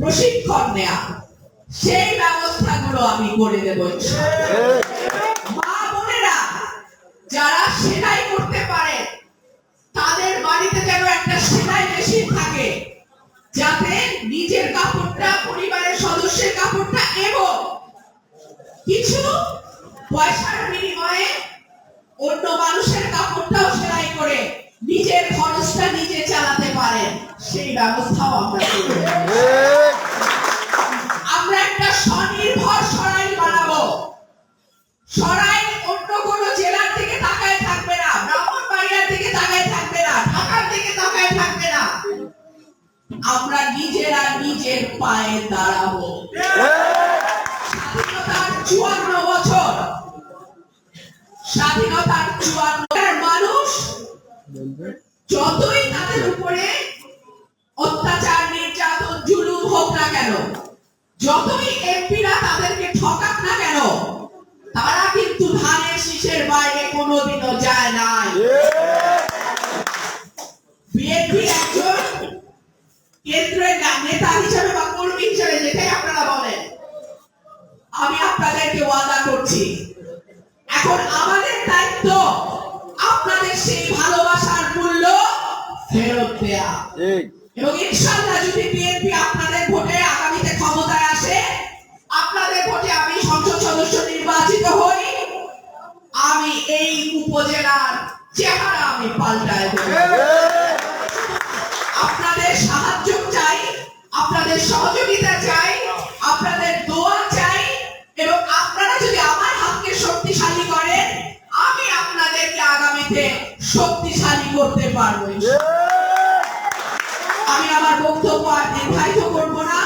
প্রশিক্ষণ নেওয়া সেই ব্যবস্থাগুলো আমি করে দেবো পয়সার বিনিময়ে অন্য মানুষের কাপড়টাও সেলাই করে নিজের খরচটা নিজে চালাতে পারেন সেই ব্যবস্থাও আমরা আমরা একটা স্বনির্ভর সরাই বানাবো। সরাই অন্য কোনো জেলার দিকে তাকায় থাকবে না, ব্রাহ্মণবাড়িয়ার দিকে তাকায় থাকবে না, ঢাকার দিকে তাকায় থাকবে না। আমরা নিজেরা নিজের পায়ে দাঁড়াবো। স্বাধীনতার চুয়ান্ন স্বাধীনতার চুয়ান্ন মানুষ যতই তাদের উপরে অত্যাচার, নির্যাতন, জুলুম হোক না কেন, যতই এমপিরা তাদেরকে ঠকাক না কেন, তারা কিন্তু ধানের শীষের বাইরে কোনোদিনও যায় নাই। বিএনপি একজন কেন্দ্রের নেতা হিসেবে বা কর্মী হিসেবে যেটাই আপনারা বলেন, আমি আপনাদেরকে ওয়াদা করছি এখন আমাদের দায়িত্ব আপনাদের সেই ভালোবাসার মূল্য ফেরত দেয়া। এবং ইনশাআল্লাহ যদি বিএনপি আপনাদের ভোটে আগামীতে ক্ষমতায় আসে আপনাদের ভোটে আমি সংসদ সদস্য নির্বাচিত হই। আমি এই উপজেলার চেহারা আমি পাল্টায় আপনাদের সাহায্য চাই আপনাদের সহযোগিতা চাই আপনাদের আগামীতে শক্তিশালী করতে পারব। আমি আমার বক্তব্য আর নির্ধারিত করব না।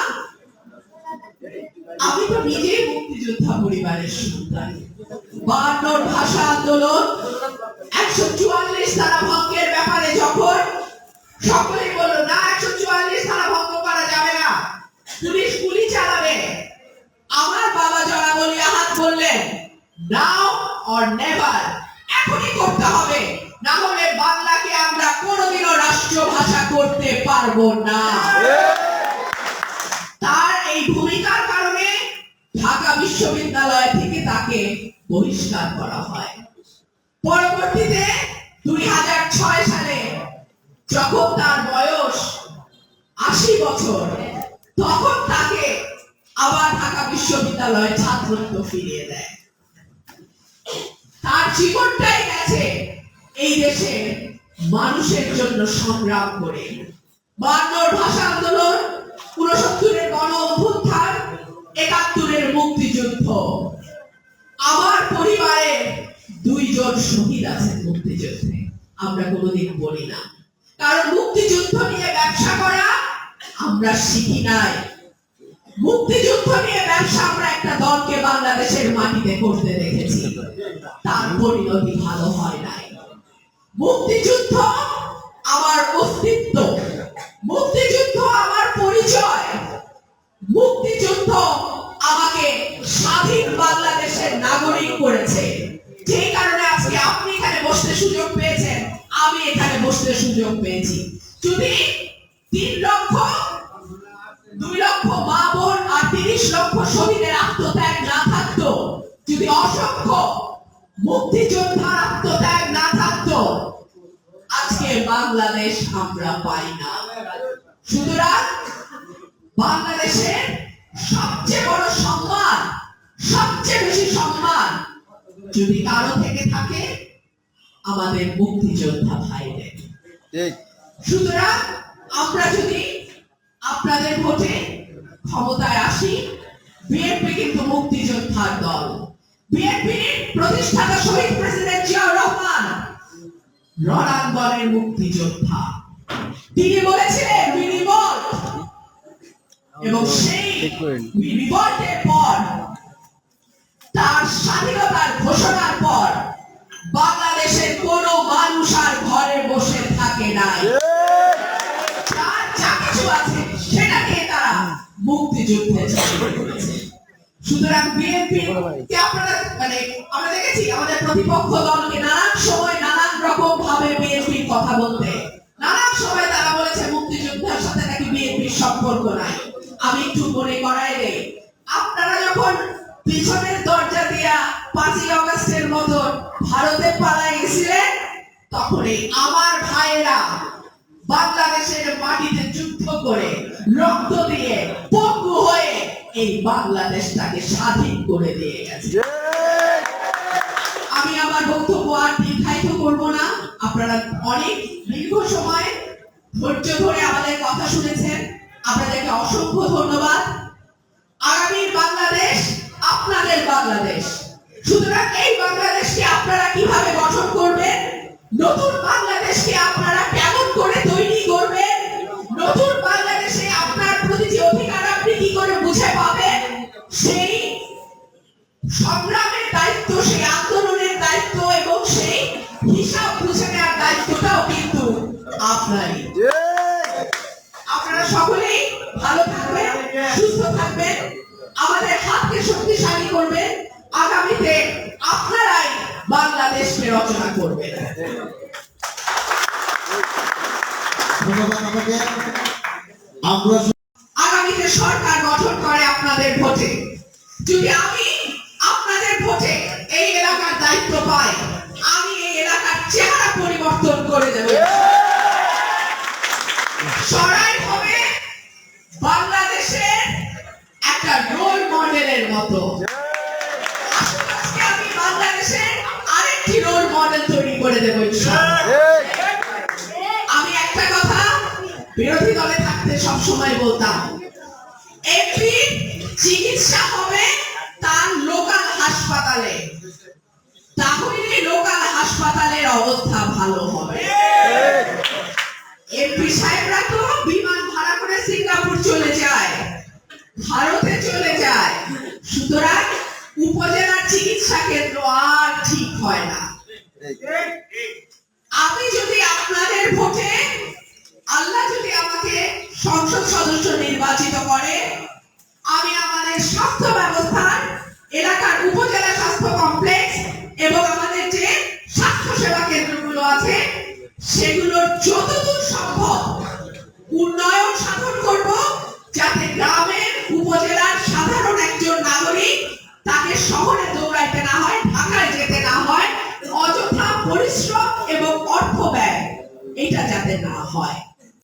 আমি তো নিজেই মুক্তিযোদ্ধা পরিবারের সন্তান। বায়ান্নর ভাষা আন্দোলন, একশো চুয়াল্লিশ ধারা ভঙ্গের ব্যাপারে যখন সকলেই বলল, না, একশো চুয়াল্লিশ ধারা ভঙ্গ করা যাবে না। পুলিশ গুলি চালাবে। আমার বাবা জনাবলি আহাত বললেন নাও অর নেভার না হলে বাংলাকে আমরা কোনোদিনও রাষ্ট্র ভাষা করতে পারব না। তার এই ভূমিকার কারণে ঢাকা বিশ্ববিদ্যালয় থেকে তাকে বহিষ্কার করা হয়। পরবর্তীতে দুই হাজার ছয় সালে যখন তার বয়স আশি বছর, তখন তাকে আবার ঢাকা বিশ্ববিদ্যালয় ছাত্রত্ব ফিরিয়ে দেয়। তার জীবনটাই গেছে এই দেশে মানুষের জন্য সংগ্রাম করে। বায়ান্নর ভাষা আন্দোলন উনসত্তরের গণ অভ্যুত্থান, একাত্তরের মুক্তিযুদ্ধ। আমার পরিবারে দুইজন শহীদ আছেন মুক্তিযুদ্ধে। আমরা কোনোদিন বলি না। কারণ মুক্তিযুদ্ধ নিয়ে ব্যবসা করা আমরা শিখি নাই। মুক্তিযুদ্ধ নিয়ে ব্যবসা আমরা একটা দলকে বাংলাদেশের মাটিতে করতে দেখেছি। তার পরিণতি ভালো হয় নাই। মুক্তিযুদ্ধ আমার অস্তিত্ব। মুক্তিযুদ্ধ আমার পরিচয়। মুক্তিযুদ্ধ আমাকে স্বাধীন বাংলাদেশের নাগরিক করেছে। যে কারণে আজকে আপনি এখানে বসতে সুযোগ পেয়েছেন, আমি এখানে বসতে সুযোগ পেয়েছি। যদি তিন লক্ষ, দুই লক্ষ মা বোন আর তিরিশ লক্ষ শহীদের আত্মত্যাগ না থাকতো, যদি অসংখ্য মুক্তিযোদ্ধার আত্মত্যাগ না থাকতো আজকে বাংলাদেশ আমরা পাই না। সুতরাং বাংলাদেশের সবচেয়ে বড় সম্মান সবচেয়ে বেশি সম্মান যদি কারও থেকে থাকে আমাদের মুক্তিযোদ্ধা ভাইদের। সুতরাং আমরা যদি আপনাদের ভোটে ক্ষমতায় আসি বিএনপি কিন্তু মুক্তিযোদ্ধার দল। বিএনপির প্রতিষ্ঠাতা শহীদ প্রেসিডেন্ট জিয়াউর রহমান রণাঙ্গনের মুক্তিযোদ্ধা। তিনি বলেছিলেন রিভল্ট এবং সেই রিভল্টের পর তার স্বাধীনতার ঘোষণার পর বাংলাদেশের কোন মানুষ আর ঘরে বসে থাকে না। তার যা কিছু আছে সেটাকে তারা মুক্তিযুদ্ধে সুতরাং বিএনপি আপনারা মানে আমরা দেখেছি, আমাদের প্রতিপক্ষ দলকে নানান সময় না বলতে। নানান সময় তারা বলেছে, মুক্তিযোদ্ধার সাথে নাকি বিএনপির সম্পর্ক নাই। আমি একটু মনে করাই দেই আপনারা যখন পিছনের দরজা দিয়া পাঁচই অগস্টের মতন ভারতে পালায় গেছিলেন, তখনই আমার ভাইয়েরা বাংলাদেশের মাটিতে যুদ্ধ করে রক্ত দিয়ে পঙ্গু হয়ে এই বাংলাদেশটাকে স্বাধীন করে দিয়ে গেছে। আমি আমার বক্তব্য আর দীর্ঘায়িত করব না। আপনারা অনেক দীর্ঘ সময় ধৈর্য ধরে আমাদের কথা শুনেছেন। আপনাদেরকে অসংখ্য ধন্যবাদ। আগামীর বাংলাদেশ আপনাদের বাংলাদেশ। সুতরাং এই বাংলাদেশকে আপনারা কীভাবে গঠন করবেন? নতুন বাংলাদেশকে আপনারা কেমন করে তৈরি করবেন? নতুন বাংলাদেশে আপনার প্রতিটি অধিকার আপনি কি করে বুঝে পাবেন? সেই সংগ্রামের আপনারা সকলেই ভালো থাকবেন সুস্থ থাকবেন আমাদের হাতকে শক্তিশালী করবেন। আগামীতে আপনারাই বাংলাদেশকে রচনা করবেন। আগামীতে সরকার গঠন করে আপনাদের ভোটে। যদি সরাই হবে বাংলাদেশের একটা রোল মডেলের মতো। আমি বাংলাদেশের আরেকটি রোল মডেল তৈরি করে দেবো আমি একটা কথা বিরোধী দলে থাকতে সব সময় বলতাম একটি চিকিৎসা হবে তার লোকাল হাসপাতালে। তাহলে লোকাল হাসপাতালের অবস্থা ভালো হবে। এমপি সাহেবরা তো বিমান ভাড়া করে সিঙ্গাপুর চলে যায়, ভারতে চলে যায়। সুতরাং উপজেলার চিকিৎসা কেন্দ্র আর ঠিক হয় না। আমি যদি আপনাদের ভোটে, আল্লাহ যদি আমাকে সংসদ সদস্য নির্বাচিত করে, আমি আমাদের স্বাস্থ্য ব্যবস্থার যাতে না হয়